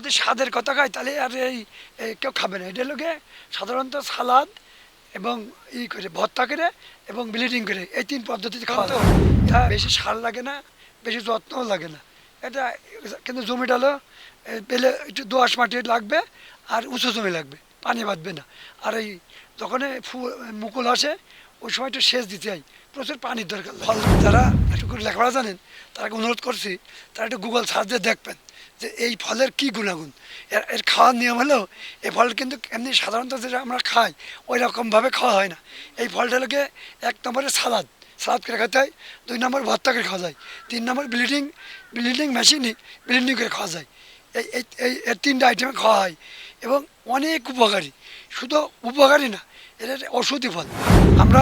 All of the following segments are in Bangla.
যদি স্বাদের কথা খায় তাহলে আর এই কেউ খাবে না। এটা লোকে সাধারণত সালাদ এবং ই করে, ভর্তা করে এবং ব্লিডিং করে। এই তিন পদ্ধতিতে খাওয়া তো। বেশি সার লাগে না, বেশি যত্নও লাগে না। এটা কিন্তু জমিটা হলো পেলে একটু দোয়াশ মাটি লাগবে আর উঁচু জমি লাগবে, পানি বাঁধবে না। আর এই যখন মুকুল আসে, ওই সময় একটু সেচ দিতে হয়। প্রচুর পানির দরকার ফল যারা, একটু লেখাপড়া জানেন তারাকে অনুরোধ করছি, তারা একটু গুগল সার্চ দিয়ে দেখবেন। যে এই ফলের কি গুণাগুণ? এর এর খাওয়ার নিয়ম হলো, এই ফল কিন্তু এমনি সাধারণত যেটা আমরা খাই ওই রকমভাবে খাওয়া হয় না। এই ফলটা লোকে এক নম্বরে সালাদ। সালাদ করে খেতে হয়, দুই নম্বর ভর্তা করে খাওয়া যায়, তিন নম্বর ব্লিডিং ব্লিডিং মেশিনই ব্লিডিং করে খাওয়া যায়। এই এই এই, এর তিনটা আইটেমে খাওয়া হয় এবং অনেক উপকারী। শুধু উপকারী না এটা ওষুধি ফল। আমরা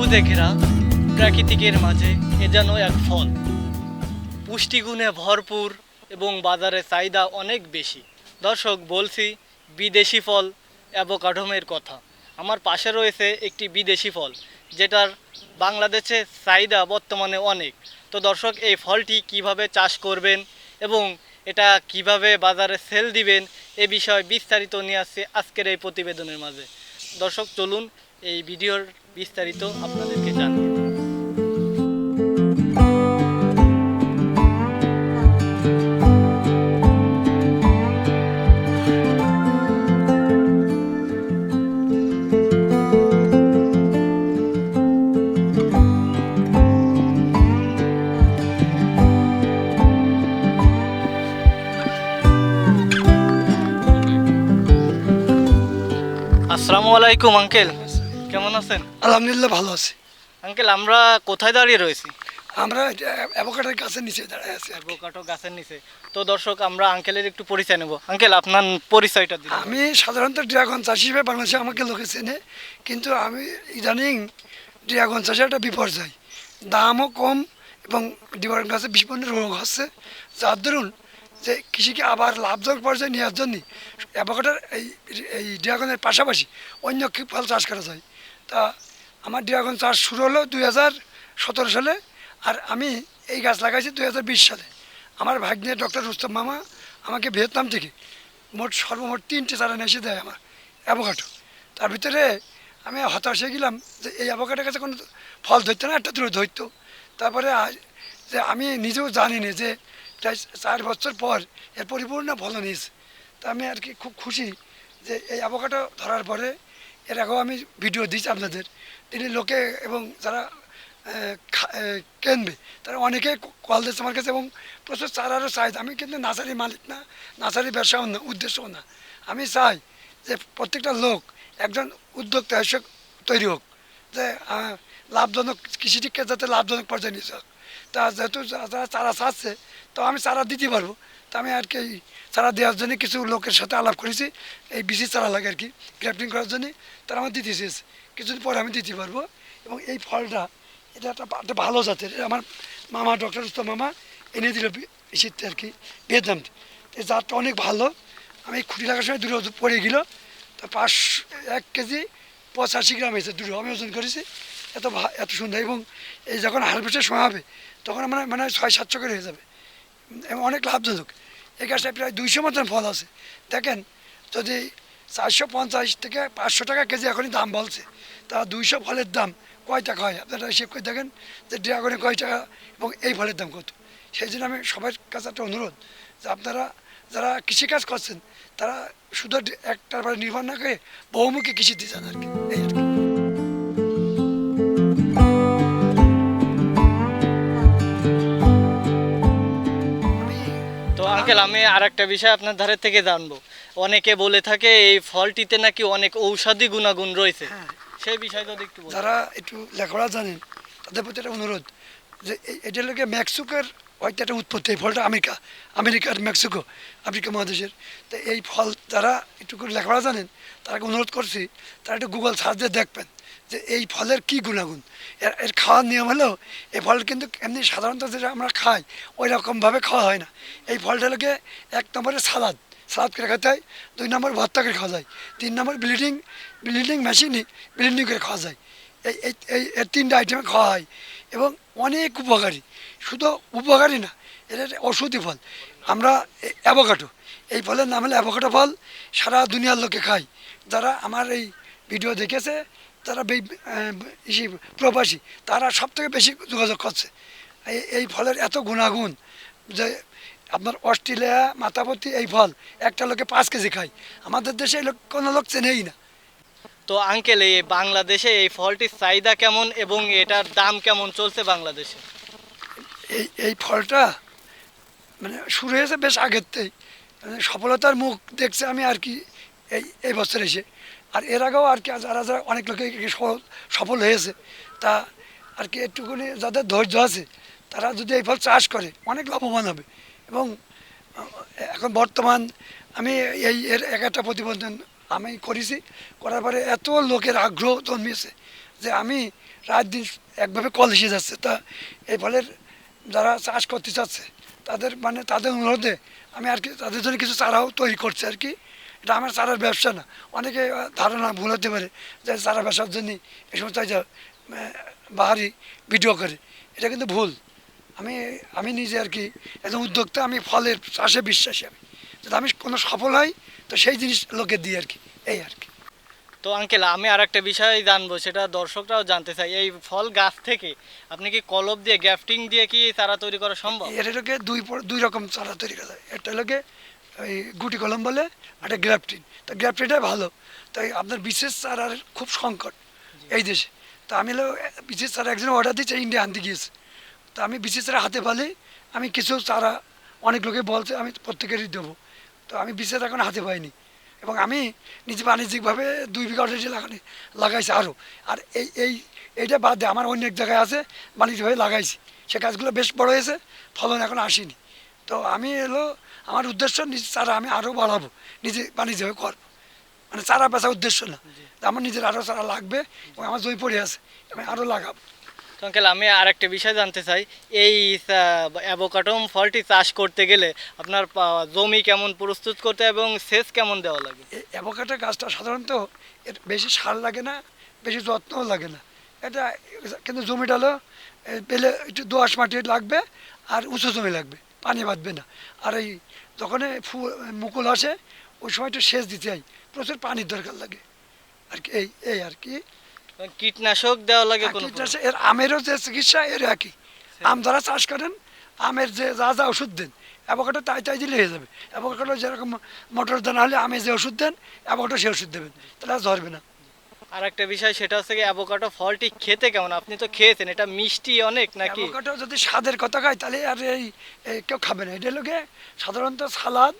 সবুজে ঘেরা প্রাকৃতিকের মাঝে এ যেন এক ফল। পুষ্টিগুণে ভরপুর এবং বাজারে চাহিদা অনেক বেশি। দর্শক, বলছি বিদেশি ফল, অ্যাভোকাডোমের কথা। আমার পাশে রয়েছে একটি বিদেশি ফল, যেটার বাংলাদেশে চাহিদা বর্তমানে অনেক। তো দর্শক, এই ফলটি কীভাবে চাষ করবেন এবং এটা কীভাবে বাজারে সেল দিবেন, এ বিষয়ে বিস্তারিত নিয়ে আসছে আজকের এই প্রতিবেদনের মাঝে। দর্শক, চলুন এই ভিডিওর বিস্তারিত আপনাদেরকে জানিয়ে। আসসালামু আলাইকুম আঙ্কেল কেমন আছেন? আলহামদুলিল্লাহ ভালো আছি। আঙ্কেল আমরা কোথায় দাঁড়িয়ে রয়েছি? আমরা অ্যাভোকাডের গাছের নিচে দাঁড়ায় আছি। অ্যাভোকাডো গাছের নিচে। তো দর্শক আমরা আঙ্কেলের একটু পরিচয় নেব। আঙ্কেল আপনার পরিচয়টা দিন। আমি সাধারণত ড্রাগন চাষি হিসেবে বাংলাদেশে আমাকে লোকে চেনে কিন্তু আমি ইদানিং ড্রাগন চাষে একটা বিপর্যয়। দামও কম এবং ড্রাগন গাছে বিভিন্ন রোগ হচ্ছে যার দরুন যে কৃষিকে আবার লাভজনক পর্যায়ে নেওয়ার জন্য অ্যাভোকাডোর এই এই ড্রাগনের পাশাপাশি অন্য ফল চাষ করা যায়? তা আমার ড্রাগন চাষ শুরু হলো দুই হাজার সতেরো সালে আর আমি এই গাছ লাগাইছি দুই হাজার বিশ সালে। আমার ভাগ্নে ডক্টর রুস্তম মামা আমাকে ভিয়েতনাম থেকে মোট সর্বমোট তিনটে চারা এসে দেয় আমার অ্যাভোকাডো। তার ভিতরে আমি হতাশ হয়ে গেলাম যে এই অ্যাভোকাডোর কাছে কোনো ফল ধরতো না, একটা দূরে ধরতো। তারপরে যে আমি নিজেও জানি না যে প্রায় চার বছর পর এর পরিপূর্ণ ফলন নিয়েছে তা আমি আর কি খুব খুশি যে এই অ্যাভোকাডো ধরার পরে এর আগেও আমি ভিডিও দিয়েছি আপনাদের। তিনি লোকে এবং যারা কিনবে, তারা অনেকে কল দিচ্ছে আমার কাছে এবং প্রচুর চারারও চাহিদা আমি কিন্তু নার্সারি মালিক না নার্সারি ব্যবসাও না, উদ্দেশ্যও না। আমি চাই যে প্রত্যেকটা লোক একজন উদ্যোক্তা হিসেবে তৈরি হোক। যে লাভজনক কৃষিটিকে যাতে লাভজনক পর্যায়ে নিয়ে যাক। তা যেহেতু যারা চারা চাচ্ছে তো আমি চারা দিতে পারব। তা আমি আর কি চারা দেওয়ার জন্য কিছু লোকের সাথে আলাপ করেছি, এই বিসি চারা লাগে আর কি, গ্রাফটিং করার জন্য। তারা আমার দিতে চেয়েছে। কিছুদিন পরে আমি দিতে পারব এবং এই ফলটা, এটা একটা ভালো জাতের। আমার মামা ডক্টর উস্তম মামা এনে দিল শীতে আর কি ভিয়েতনাম এই জাতটা অনেক ভালো। আমি খুঁটি লাগার সময় দুটো পড়ে গেল। তা পাঁচ, এক কেজি পঁচাশি গ্রাম হয়েছে দুটো। আমি ওজন করেছি। এত এত সুন্দর। এবং এই যখন হারভেস্টের সময় হবে, তখন মানে মানে ছয় সাতশো করে হয়ে যাবে। এবং অনেক লাভজনক। এই গাছটায় প্রায় দুইশো মতন ফল আছে। দেখেন, যদি চারশো পঞ্চাশ থেকে পাঁচশো টাকা কেজি এখনই দাম বলছে তা দুইশো ফলের দাম কয় টাকা হয়? আপনারা হিসেব করে দেখেন যে ড্রাগনে কয় টাকা এবং এই ফলের দাম কত। সেই জন্য আমি সবার কাছে একটা অনুরোধ যে আপনারা যারা কৃষিকাজ করছেন, তারা শুধু একটার নির্ভর না করে বহুমুখী কৃষিতে যান আর কি। এই আর কি। আঙ্কেল আমি আর একটা বিষয় আপনার ধারে থেকে জানব। অনেকে বলে থাকে এই ফলটিতে নাকি অনেক ঔষধি গুণাগুণ রয়েছে। হ্যাঁ। সেই বিষয় যদি একটু যারা একটু লেখাপড়া জানেন তাদের প্রতি একটা অনুরোধ যে এটা লোকে মেক্সিকোর হয়তো একটা উৎপত্তি এই ফলটা আমেরিকা আমেরিকার মেক্সিকো আফ্রিকা মহাদেশের। তো এই ফল যারা একটু করে লেখাপড়া জানেন তারাকে অনুরোধ করছি তারা একটু গুগল সার্চ দিয়ে দেখবেন। যে এই ফলের কি গুণাগুণ? এর এর খাওয়ার নিয়ম হলো, এই ফল কিন্তু এমনি সাধারণত যেটা আমরা খাই ওই রকমভাবে খাওয়া হয় না। এই ফলটা লোকে এক নম্বরে সালাদ। সালাদ করে খেতে হয়, দুই নম্বর ভর্তা করে খাওয়া যায়, তিন নম্বর ব্লিডিং ব্লিডিং মেশিনই ব্লিডিং করে খাওয়া যায়। এই এই এই, এর তিনটা আইটেমে খাওয়া হয় এবং অনেক উপকারী। শুধু উপকারী না এটা ওষুধি ফল। আমরা অ্যাভোকাটো এই ফলের নাম হলো অ্যাভোকাটো ফল। সারা দুনিয়ার লোকে খায়। যারা আমার এই ভিডিও দেখেছে তারা বে- প্রবাসী তারা সব থেকে বেশি যোগাযোগ করছে। এই ফলের এত গুণাগুণ যে আপনার অস্ট্রেলিয়া মাতাপতি এই ফল একটা লোকে পাঁচ কেজি খায়। আমাদের দেশে এই লোক কোনো লোক চেনেই না। তো আঙ্কেল এই বাংলাদেশে এই ফলটির চাহিদা কেমন এবং এটার দাম কেমন চলছে বাংলাদেশে? এই এই ফলটা মানে শুরু হয়েছে বেশ আগের থেকেই। মানে সফলতার মুখ দেখছে আমি আর কি এই এই বছর এসে। আর এর আগেও আর কি যারা যারা অনেক লোকে সফল হয়েছে, তা আর কি একটুখানি যাদের ধৈর্য আছে, তারা যদি এই ফল চাষ করে, অনেক লাভবান হবে। এবং এখন বর্তমান আমি এই এর এক একটা প্রতিবেদন আমি করেছি, করার পরে এত লোকের আগ্রহ জন্মিয়েছে যে আমি রাত দিন একভাবে কল এসে যাচ্ছে। তা এই ফলের যারা চাষ করতে চাচ্ছে, তাদের মানে তাদের অনুরোধে আমি আর কি তাদের জন্য কিছু চারাও তৈরি করছি আর কি। এটা আমার চারার ব্যবসা না। অনেকে ধারণা ভুল হতে পারে যে চারা ব্যবসার জন্য এই সমস্ত বাহারি ভিডিও করে। এটা কিন্তু ভুল। আমি আমি নিজে আর কি একজন উদ্যোক্তা আমি ফলের চাষে বিশ্বাসী আমি। যদি আমি কোনো সফল হই তো সেই জিনিস লোকে দিই আর কি এই আর কি। তো আঙ্কেল আমি আর একটা বিষয় জানব সেটা দর্শকরাও জানতে চাই এই ফল গাছ থেকে আপনি কি কলব দিয়ে গ্যাফটিং দিয়ে কি চারা তৈরি করা সম্ভব? এর লোকে দুই দুই রকম চারা তৈরি করা যায়। একটা লোকে ওই গুটি কলম বলে একটা গ্রাফটিন। তো গ্রাফটিনটাই ভালো। তাই আপনার বিশেষ চারার খুব সংকট এই দেশে। তো আমি হলো, বিশেষ চারা একজন অর্ডার দিচ্ছে ইন্ডিয়া আনতে গিয়েছে। তো আমি বিশেষ চারা হাতে পালে আমি কিছু চারা, অনেক লোকে বলছে, আমি প্রত্যেকেরই দেবো। তো আমি বিশেষ এখন হাতে পাইনি। এবং আমি নিজে বাণিজ্যিকভাবে দুই বিঘা অলরেডি লাগানি লাগাইছি আরও। আর এই এই, এইটা বাদ দিয়ে আমার অন্য এক জায়গায় আছে বাণিজ্যিকভাবে লাগাইছি। সে কাজগুলো বেশ বড় হয়েছে, ফলন এখন আসেনি। তো আমি এলো আমার উদ্দেশ্য নিজে চারা আমি আরও বাড়াবো নিজে বাণিজ্যভাবে করব। মানে চারা বেচা উদ্দেশ্য না তো আমার নিজের আরও চারা লাগবে এবং আমার জমি পড়ে আছে আমি আরও লাগাবো। তো আঙ্কেল আমি আর একটা বিষয় জানতে চাই এই অ্যাভোকাটম ফলটি চাষ করতে গেলে আপনার জমি কেমন প্রস্তুত করতে এবং সেচ কেমন দেওয়া লাগে? অ্যাভোকাডো গাছটা সাধারণত এর বেশি সার লাগে না বেশি যত্নও লাগে না। এটা কিন্তু জমিটা হলো পেলে একটু দোআঁশ মাটি লাগবে আর উঁচু জমি লাগবে। পানি বাঁধবে না। আর এই যখন মুকুল আসে ওই সময় একটু সেচ দিতে হয়। প্রচুর পানির দরকার লাগে। আর কি এই এই আর কি। কীটনাশক দেওয়া লাগে কীটনাশক- এর আমেরও যে চিকিৎসা এর একই। আম যারা চাষ করেন আমের যে যা যা ওষুধ দেন অ্যাভোকাডো তাই তাই দিলে হয়ে যাবে। অ্যাভোকাডো যেরকম মটর দানা হলে আমে যে ওষুধ দেন অ্যাভোকাডো সে ওষুধ দেবেন। তাহলে আর ধরবে না। আর একটা বিষয়, সেটা হচ্ছে কি অ্যাভোকাটো ফলটি খেতে কেমন? আপনি তো খেয়েছেন, এটা মিষ্টি অনেক নাকি? অ্যাভোকাডো যদি স্বাদের কথা খায় তাহলে আর এই কেউ খাবে না। এটা লোকে সাধারণত সালাদ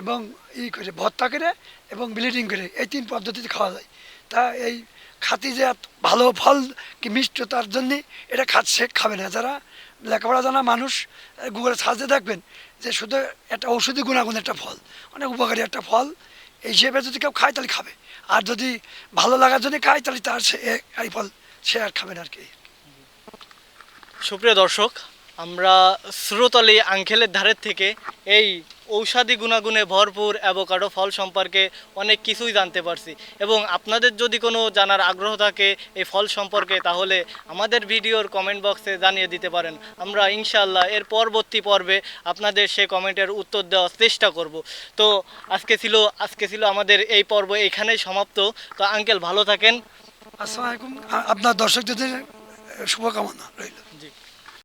এবং ই করে, ভর্তা করে এবং ব্লিডিং করে, এই তিন পদ্ধতিতে খাওয়া যায়। তা এই খাতি যে ভালো ফল কি মিষ্ট, তার জন্যে এটা খাচ্ছে খাবে না। যারা লেখাপড়া জানা মানুষ গুগলে সার্চে দেখবেন যে শুধু একটা ঔষধি গুণাগুণ একটা ফল, অনেক উপকারী একটা ফল। এই হিসেবে যদি কেউ খায়, তাহলে খাবে। আর যদি ভালো লাগার জন্য খায়, তাহলে তার সে এই ফল সে আর খাবে না আর কি। সুপ্রিয় দর্শক, আমরা স্রোতলি আঙ্কেলের ধারের থেকে এই ঔষধি গুণাগুণে ভরপুর অ্যাভোকাডো ফল সম্পর্কে অনেক কিছুই জানতে পারছি। এবং আপনাদের যদি কোনো জানার আগ্রহ থাকে এই ফল সম্পর্কে, তাহলে আমাদের ভিডিওর কমেন্ট বক্সে জানিয়ে দিতে পারেন। আমরা ইনশাল্লাহ এর পরবর্তী পর্বে আপনাদের সে কমেন্টের উত্তর দেওয়ার চেষ্টা করব। তো আজকে ছিল আজকে ছিল আমাদের এই পর্ব এখানেই সমাপ্ত। তো আঙ্কেল ভালো থাকেন। আসসালামু আলাইকুম। আ- আপনার দর্শকদের শুভকামনা রইল।